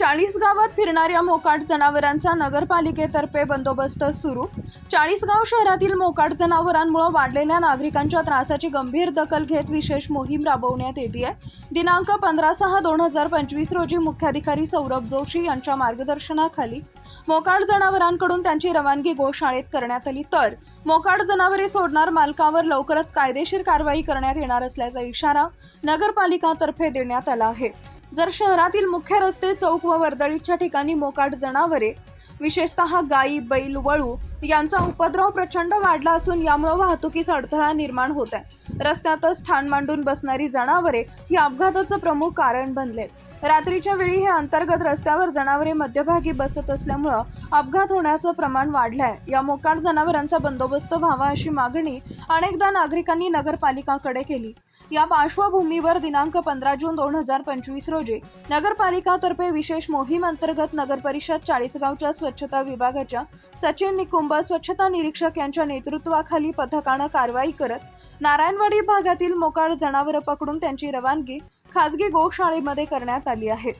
चाळीस गावात फिरणाऱ्या मोकाट जनावरांचा नगरपालिकेतर्फे बंदोबस्त सुरू. चाळीसगाव शहरातील मोकाट जनावरांमुळे वाढलेल्या नागरिकांच्या त्रासाची गंभीर दखल घेत विशेष मोहीम राबवण्यात येते दिनांक पंधरा सहा दोन हजार पंचवीस रोजी मुख्याधिकारी सौरभ जोशी यांच्या मार्गदर्शनाखाली मोकाड जनावरांकडून त्यांची रवानगी गोशाळेत करण्यात आली. तर मोकाड जनावरे सोडणार मालकावर लवकरच कायदेशीर कारवाई करण्यात येणार असल्याचा इशारा नगरपालिकातर्फे देण्यात आला आहे. जर शहरातील मुख्य रस्ते चौक व वर्दळीच्या ठिकाणी मोकाट जनावरे विशेषतः गायी बैल वळू यांचा उपद्रव प्रचंड वाढला असून यामुळे वाहतुकीचा अडथळा निर्माण होत आहे. रस्त्यातच ठाण मांडून बसणारी जनावरे ही अपघाताचं प्रमुख कारण बनले रात्रीच्या वेळी हे अंतर्गत रस्त्यावर जनावरे मध्यभागी बसत असल्यामुळं अपघात होण्याचं प्रमाण वाढलंय. या मोकाट जनावरांचा बंदोबस्त व्हावा अशी मागणी अनेकदा नागरिकांनी नगरपालिकाकडे केली. या पार्श्वभूमीवर दिनांक पंधरा जून दोन हजार पंचवीस रोजी नगरपालिकातर्फे विशेष मोहीम अंतर्गत नगरपरिषद चाळीसगावच्या स्वच्छता विभागाच्या सचिन निकुंभ स्वच्छता निरीक्षक यांच्या नेतृत्वाखाली पथकानं कारवाई करत नारायणवाडी भागातील मोकाळ जनावरं पकडून त्यांची रवानगी खासगी गोशाळेमध्ये करण्यात आली आहे.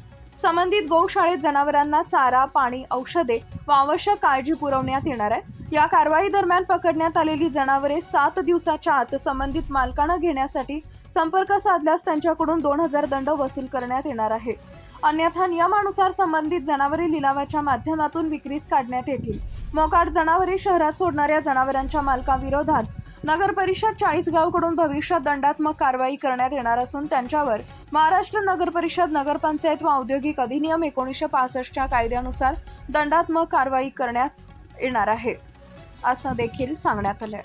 संबंधित गोशाळेत जनावरांना चारा पाणी औषधे व आवश्यक काळजी पुरवण्यात येणार आहे. या कारवाई दरम्यान पकडण्यात आलेली जनावरे सात दिवसाच्या आत संबंधित मालकांना घेण्यासाठी संपर्क साधल्यास त्यांच्याकडून दोन हजार दंड वसूल करण्यात येणार आहे. अन्यथा नियमानुसार संबंधित जनावरे लिलावाच्या माध्यमातून विक्रीस काढण्यात येतील. मोकाट जनावरे शहरात सोडणाऱ्या जनावरांच्या मालकाविरोधात नगर परिषद चाळीसगावकडून भविष्यात दंडात्मक कारवाई करण्यात येणार असून त्यांच्यावर महाराष्ट्र नगर परिषद नगरपंचायत व औद्योगिक अधिनियम एकोणीसशे पासष्टच्या कायद्यानुसार दंडात्मक कारवाई करण्यात येणार आहे. असं देखील सांगण्यात आलंय.